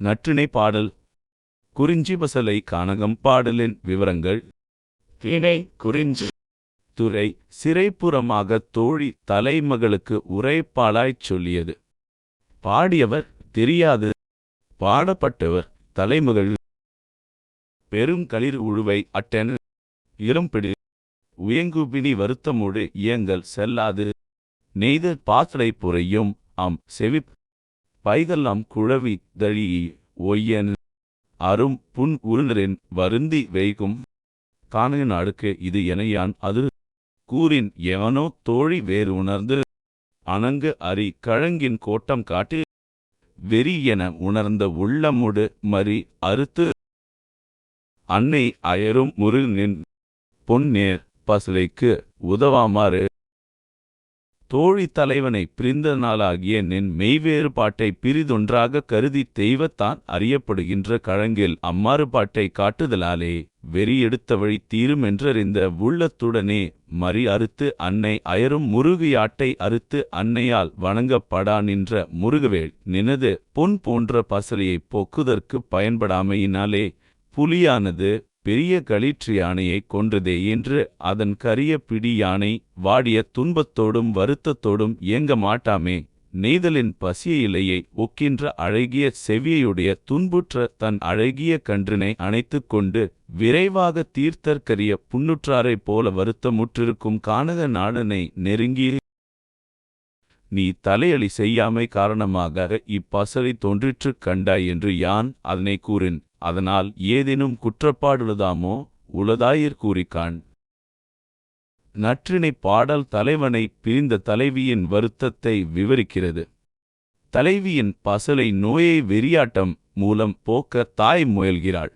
நற்றிணை பாடல். குறிஞ்சி பசலை கானகம் பாடலின் விவரங்கள். திணை குறிஞ்சி. துறை சிறைப்புறமாகத் தோழி தலைமகளுக்கு உரைப்பாளாய்ச் சொல்லியது. பாடியவர் தெரியாது. பாடப்பட்டவர் தலைமகள். பெருங்களிர் உழுவை அட்டென். இளம்பிடு உயங்குபினி வருத்தமோடு இயங்கல் செல்லாது. நெய்த பாசலை புரையும். அம் செவிப் பைகெல்லாம் குழவி தழி ஒய்யன் அரும் புன் உருணரின் வருந்தி வைகும் காணையின் அடுக்கு இது என யான் அது கூறின் எவனோ தோழி வேறு உணர்ந்து அணங்கு அரி கழங்கின் கோட்டம் காட்டு வெறி என உணர்ந்த உள்ளமுடு மறி அறுத்து அன்னை அயரும் முருகனின் பொன்னேர் பசுலைக்கு உதவாமாறு தோழி தலைவனை பிரிந்த நாளாகிய நின் மெய்வேறுபாட்டை பிரிதொன்றாக கருதி தெய்வத்தான் அறியப்படுகின்ற கழங்கில் அம்மாறுபாட்டை காட்டுதலாலே வெறி எடுத்த வழி தீருமென்றறிந்த உள்ளத்துடனே மறி அறுத்து அன்னை அயரும் முருகியாட்டை அறுத்து அன்னையால் வணங்கப்படா நின்ற முருகவேள் நினது பொன் போன்ற பசலையைப் போக்குதற்கு பயன்படாமையினாலே புலியானது பெரிய களிற்று யானையைக் கொன்றதே என்று அதன் கரிய பிடி யானை வாடிய துன்பத்தோடும் வருத்தத்தோடும் இயங்க மாட்டாமே? நெய்தலின் பசிய இலையை ஒக்கின்ற அழகிய செவியையுடைய துன்புற்ற தன் அழகிய கன்றினை அணைத்துக் கொண்டு விரைவாக தீர்த்தற்கரிய புன்னுற்றாரைப் போல வருத்தமுற்றிருக்கும் கானக நாடனை நெருங்கி நீ தலையளி செய்யாமை காரணமாக இப்பசலை தோன்றிற்றுக் கண்டாய் என்று யான் அதனை கூறின். அதனால் ஏதேனும் குற்றப்பாடுள்ளதாமோ உளதாயிற் கூறிக்கான் நற்றினை பாடல் தலைவனை பிரிந்த தலைவியின் வருத்தத்தை விவரிக்கிறது. தலைவியின் பசலை நோயை வெறியாட்டம் மூலம் போக்க தாய் முயல்கிறாள்.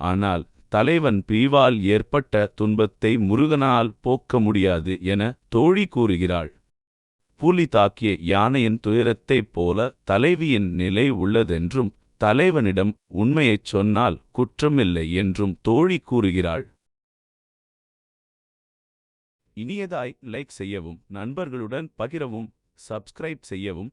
ஆனால் தலைவன் பிரிவால் ஏற்பட்ட துன்பத்தை முருகனால் போக்க முடியாது என தோழி கூறுகிறாள். புலி தாக்கிய யானையின் துயரத்தைப் போல தலைவியின் நிலை உள்ளதென்றும் தலைவனிடம் உண்மையைச் சொன்னால் குற்றமில்லை என்றும் தோழி கூறுகிறாள். இனியதாய் லைக் செய்யவும் நண்பர்களுடன் பகிரவும் சப்ஸ்கிரைப் செய்யவும்.